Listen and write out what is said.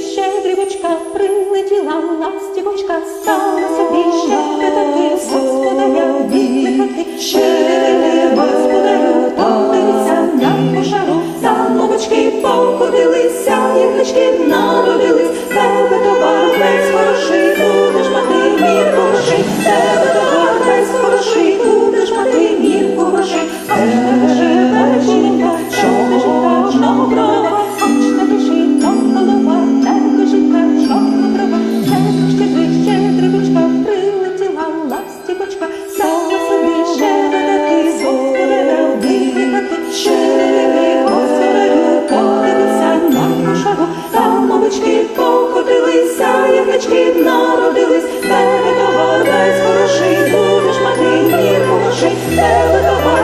щедрівочка, прилетіла ластівочка, стала собі ще таки господаря, відкликати ще не господарю, подивися на кошару, за ловочки покотилися, ігрички народились, тебе народились, тебе того весь хороший, будеш мати, ні, пороши, тебе того.